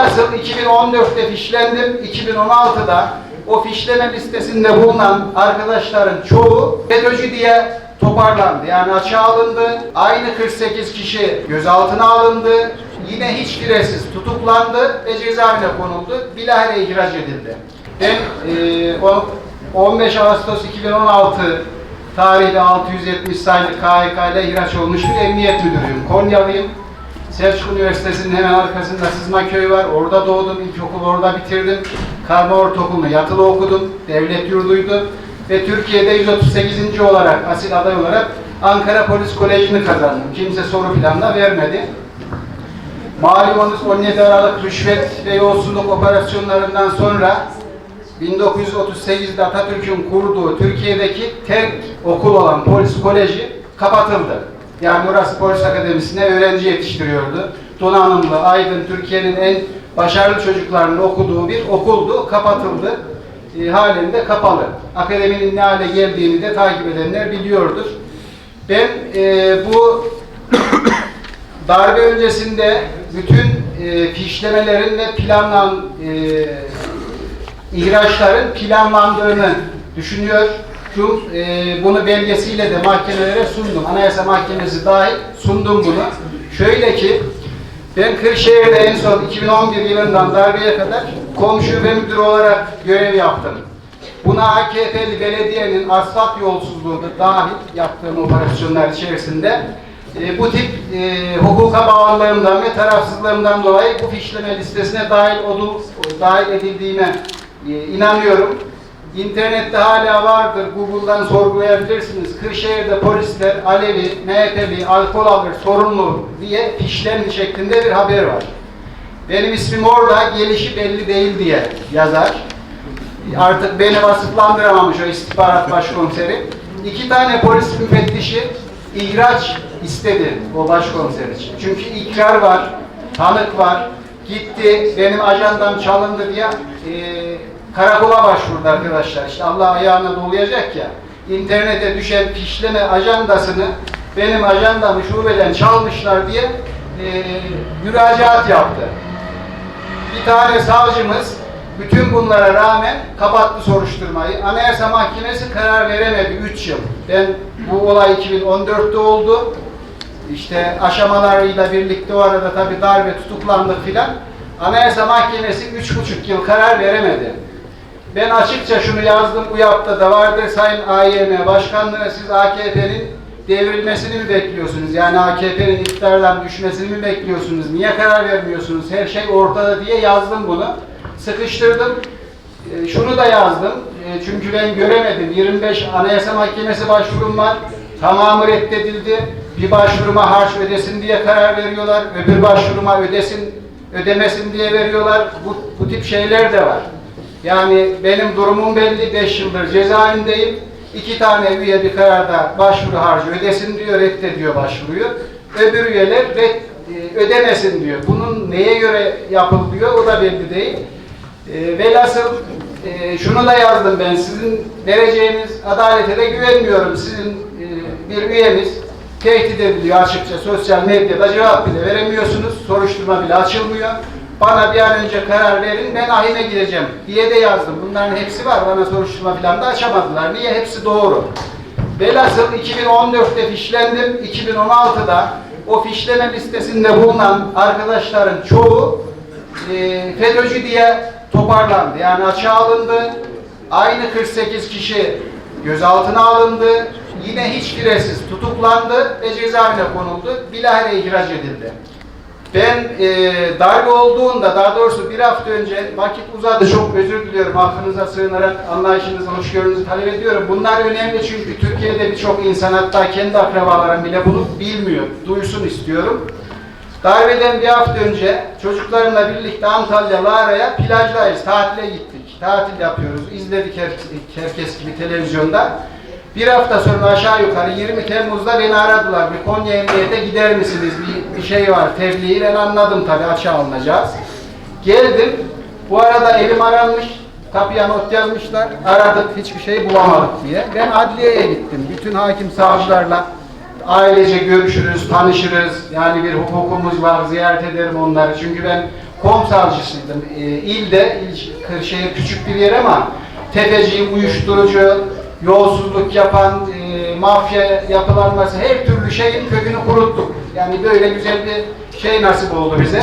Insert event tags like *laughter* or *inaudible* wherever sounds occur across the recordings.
Velhasıl 2014'te fişlendim. 2016'da o fişleme listesinde bulunan arkadaşların çoğu FETÖ'cü diye toparlandı. Yani açığa alındı. Aynı 48 kişi gözaltına alındı. Yine hiç firesiz tutuklandı ve cezaevine konuldu. Bilahare ihraç edildi. Ben e, o 15 Ağustos 2016 tarihli 670 sayılı KHK ile ihraç olmuş bir emniyet müdürüyüm. Konyalıyım. Selçuk Üniversitesi'nin hemen arkasında Sızma Köyü var. Orada doğdum. İlkokulu orada bitirdim. Karma Ortaokulu'nu yatılı okudum. Devlet yurduydu. Ve Türkiye'de 138. olarak, asil aday olarak Ankara Polis Koleji'ni kazandım. Kimse soru falan da vermedi. Malumunuz 17 Aralık rüşvet ve yolsuzluk operasyonlarından sonra 1938'de Atatürk'ün kurduğu Türkiye'deki tek okul olan polis koleji kapatıldı. Yani burası polis akademisine öğrenci yetiştiriyordu. Donanımlı, aydın, Türkiye'nin en başarılı çocuklarının okuduğu bir okuldu. Kapatıldı. E, halen kapalı. Akademinin ne hale geldiğini de takip edenler biliyordur. Ben e, bu *coughs* darbe öncesinde bütün e, fişlemelerin ve planlan e, ihraçların planlandığını düşünüyor. Şu, e, bunu belgesiyle de mahkemelere sundum. Anayasa Mahkemesi dahil sundum bunu. Şöyle ki ben Kırşehir'de en son 2011 yılından darbeye kadar komşu ve müdür olarak görev yaptım. Buna AKP'li belediyenin asfalt yolsuzluğu da dahil yaptığım operasyonlar içerisinde e, bu tip e, hukuka bağlılığımdan ve tarafsızlığımdan dolayı bu fişleme listesine dahil, olu, dahil edildiğime e, inanıyorum. İnternette hala vardır, Google'dan sorgulayabilirsiniz. Kırşehir'de polisler Alevi, MHP'li, alkol alır, sorumlu diye fişlenmiş şeklinde bir haber var. Benim ismim orada, gelişi belli değil diye yazar. Artık beni vasıflandıramamış o istihbarat başkomiseri. İki tane polis müfettişi ihraç istedi o başkomiser için. Çünkü ikrar var, tanık var. Gitti, benim ajandam çalındı diye e, karakola başvurdu arkadaşlar. İşte Allah ayağına dolayacak ya. İnternete düşen fişleme ajandasını benim ajandamı şubeden çalmışlar diye e, müracaat yaptı. Bir tane savcımız bütün bunlara rağmen kapattı soruşturmayı. Anayasa Mahkemesi karar veremedi 3 yıl. Ben bu olay 2014'te oldu. İşte aşamalarıyla birlikte o arada tabi darbe tutuklandık filan. Anayasa Mahkemesi 3,5 yıl karar veremedi. Ben açıkça şunu yazdım, bu yapta da vardır Sayın AYM Başkanlığı, siz AKP'nin devrilmesini mi bekliyorsunuz? Yani AKP'nin iktidardan düşmesini mi bekliyorsunuz? Niye karar vermiyorsunuz? Her şey ortada diye yazdım bunu. Sıkıştırdım. E, şunu da yazdım. E, çünkü ben göremedim. 25 Anayasa Mahkemesi başvurum var. Tamamı reddedildi. Bir başvuruma harç ödesin diye karar veriyorlar. Öbür başvuruma ödesin, ödemesin diye veriyorlar. Bu, bu tip şeyler de var. Yani benim durumum belli. 5 yıldır cezaevindeyim. İki tane üye bir kararda başvuru harcı ödesin diyor, reddediyor başvuruyu. Öbür üyeler red, e, ödemesin diyor. Bunun neye göre yapılıyor o da belli değil. E, velhasıl e, şunu da yazdım ben, sizin vereceğiniz adalete de güvenmiyorum. Sizin e, bir üyeniz tehdit ediliyor açıkça sosyal medyada cevap bile veremiyorsunuz. Soruşturma bile açılmıyor. Bana bir an önce karar verin, ben ahime gideceğim diye de yazdım. Bunların hepsi var, bana soruşturma falan da açamadılar. Niye? Hepsi doğru. Velhasıl 2014'te fişlendim, 2016'da o fişleme listesinde bulunan arkadaşların çoğu e, FETÖ'cü diye toparlandı. Yani açığa alındı. Aynı 48 kişi gözaltına alındı. Yine hiç firesiz tutuklandı ve cezaevine konuldu. Bilahare ihraç edildi. Ben e, darbe olduğunda, daha doğrusu bir hafta önce vakit uzadı, çok özür diliyorum. Affınıza sığınarak anlayışınızı, hoşgörünüzü talep ediyorum. Bunlar önemli çünkü Türkiye'de birçok insan hatta kendi akrabalarım bile bunu bilmiyor, duysun istiyorum. Darbeden bir hafta önce çocuklarımla birlikte Antalya, Lara'ya plajdayız, tatile gittik. Tatil yapıyoruz, izledik her- herkes gibi televizyonda. Bir hafta sonra aşağı yukarı 20 Temmuz'da beni aradılar. Bir Konya Emniyet'e gider misiniz? Bir, bir şey var, tebliği. Ben anladım tabii açığa alınacağız. Geldim. Bu arada evim aranmış. Kapıya not yazmışlar. Aradık, hiçbir şey bulamadık diye. Ben adliyeye gittim. Bütün hakim savcılarla ailece görüşürüz, tanışırız. Yani bir hukukumuz var, ziyaret ederim onları. Çünkü ben komsalcısıydım. E, ilde, il, Kırşehir küçük bir yer ama tefeci, uyuşturucu, yolsuzluk yapan, e, mafya yapılanması her türlü şeyin kökünü kuruttuk. Yani böyle güzel bir şey nasip oldu bize.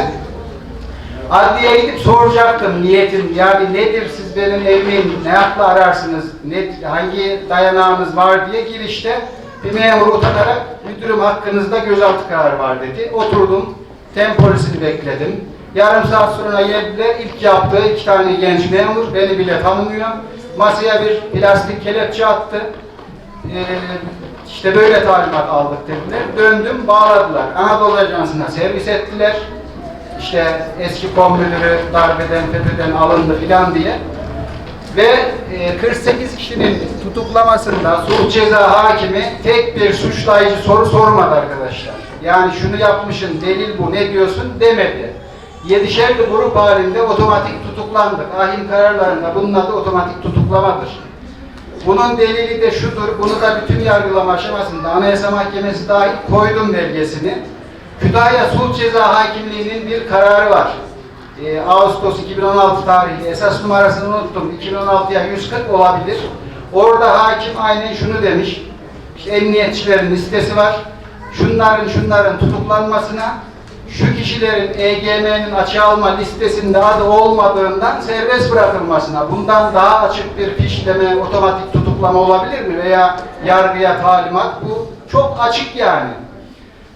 Adliyeye gidip soracaktım niyetim yani nedir siz benim evimi ne hakla ararsınız, ne, hangi dayanağınız var diye girişte bir memur utanarak müdürüm hakkınızda gözaltı kararı var dedi. Oturdum, tem polisini bekledim. Yarım saat sonra geldiler. İlk yaptığı iki tane genç memur beni bile tanımıyor. Masaya bir plastik kelepçe attı. Ee, işte böyle talimat aldık dediler. Döndüm bağladılar. Anadolu Ajansı'na servis ettiler işte eski kom müdürü darbeden, FETÖ'den alındı filan diye. Ve e, 48 kişinin tutuklamasında suç ceza hakimi tek bir suçlayıcı soru sormadı arkadaşlar. Yani şunu yapmışın, delil bu, ne diyorsun demedi. Yedişerli grup halinde otomatik tutuklandık. Ahim kararlarında bunun adı otomatik tutuklamadır. Bunun delili de şudur, bunu da bütün yargılama aşamasında Anayasa Mahkemesi dahil koydum belgesini. Kütahya Sulh Ceza Hakimliği'nin bir kararı var. Ee, Ağustos 2016 tarihli, esas numarasını unuttum, 2016'ya 140 olabilir. Orada hakim aynen şunu demiş, işte emniyetçilerin listesi var, şunların şunların tutuklanmasına, şu kişilerin EGM'nin açığa alma listesinde adı olmadığından serbest bırakılmasına, bundan daha açık bir fişleme, otomatik tutuklama olabilir mi? Veya yargıya talimat, bu çok açık yani.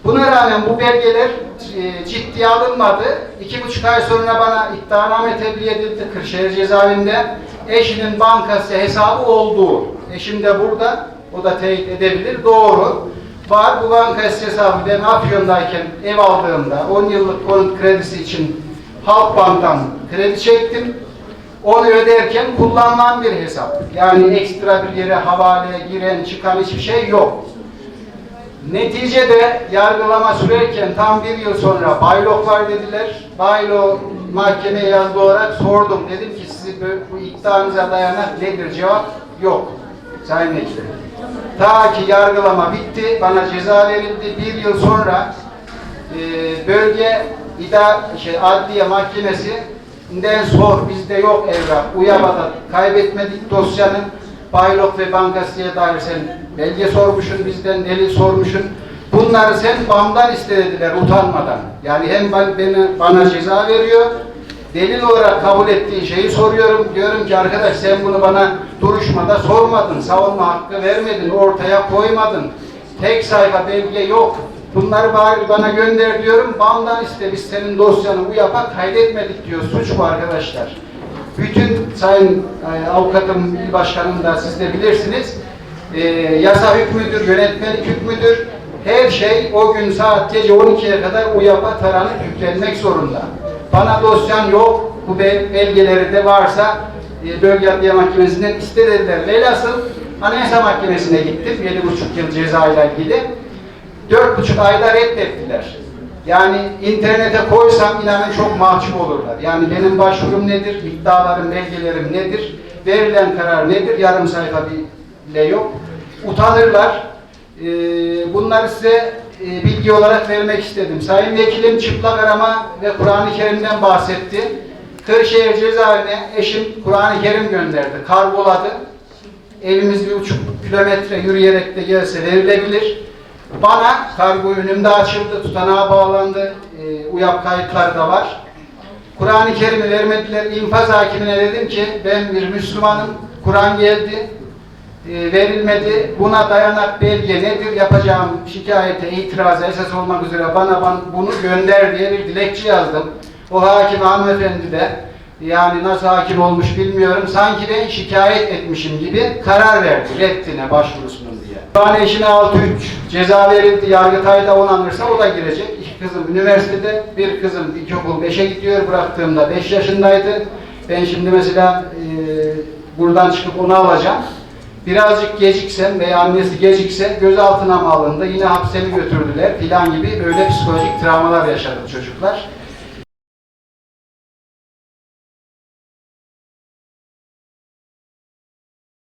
Buna rağmen bu belgeler e, ciddiye alınmadı. İki buçuk ay sonra bana iddianame tebliğ edildi Kırşehir cezaevinde. Eşinin bankası hesabı olduğu. Eşim de burada. O da teyit edebilir. Doğru. Var bu bankası hesabı ben Afyon'dayken ev aldığımda 10 yıllık konut kredisi için Halkbank'tan kredi çektim. Onu öderken kullanılan bir hesap. Yani ekstra bir yere havaleye giren çıkan hiçbir şey yok. Neticede yargılama sürerken tam bir yıl sonra baylok var dediler. Baylo mahkemeye yazılı olarak sordum. Dedim ki sizi bu, iddianıza dayanak nedir? Cevap yok. Sayın Vekiller. Ta ki yargılama bitti, bana ceza verildi. Bir yıl sonra e, bölge ida şey, adliye mahkemesinden sor. Bizde yok evrak. Uyabada kaybetmedik dosyanın. Baylok ve bankasıya dair sen belge sormuşsun, bizden delil sormuşsun. Bunları sen BAM'dan istediler utanmadan. Yani hem beni, bana ceza veriyor, delil olarak kabul ettiği şeyi soruyorum. Diyorum ki arkadaş sen bunu bana duruşmada sormadın, savunma hakkı vermedin, ortaya koymadın. Tek sayfa belge yok. Bunları bari bana gönder diyorum. BAM'dan iste biz senin dosyanı bu yapa kaydetmedik diyor. Suç bu arkadaşlar. Bütün sayın e, avukatım, il başkanım da siz de bilirsiniz. E, yasa hükmüdür, yönetmelik hükmüdür. Her şey o gün saat gece 12'ye kadar UYAP'a taranıp yüklenmek zorunda. Bana dosyan yok, bu be- belgeleri de varsa e, Bölge Adliye Mahkemesi'nden istediler. Velhasıl Anayasa Mahkemesi'ne gittim, 7,5 yıl ceza ile ilgili. Dört buçuk ayda reddettiler. Yani internete koysam inanın çok mahcup olurlar. Yani benim başvurum nedir, iddialarım, belgelerim nedir, verilen karar nedir, yarım sayfa bile yok. Utanırlar. Ee, bunları size e, bilgi olarak vermek istedim. Sayın Vekilim çıplak arama ve Kur'an-ı Kerim'den bahsetti. Kırşehir cezaevine eşim Kur'an-ı Kerim gönderdi, kargoladı. Evimiz bir buçuk kilometre yürüyerek de gelse verilebilir. Bana kargo önümde açıldı, tutanağa bağlandı, e, UYAP kayıtları da var. Kur'an-ı Kerim'i vermediler. İnfaz hakimine dedim ki ben bir Müslümanım, Kur'an geldi, verilmedi. Buna dayanak belge nedir? Yapacağım şikayete, itiraza esas olmak üzere bana ban- bunu gönder diye bir dilekçe yazdım. O hakim hanımefendi de yani nasıl hakim olmuş bilmiyorum. Sanki ben şikayet etmişim gibi karar verdi reddine başvurusunun diye. Şu an eşine 6-3 ceza verildi. Yargıtay'da onanırsa o da girecek. İki kızım üniversitede, bir kızım ilkokul 5'e gidiyor. Bıraktığımda 5 yaşındaydı. Ben şimdi mesela e, buradan çıkıp onu alacağım. Birazcık geciksem veya annesi gecikse gözaltına mı alındı, yine hapse mi götürdüler filan gibi böyle psikolojik travmalar yaşadı çocuklar.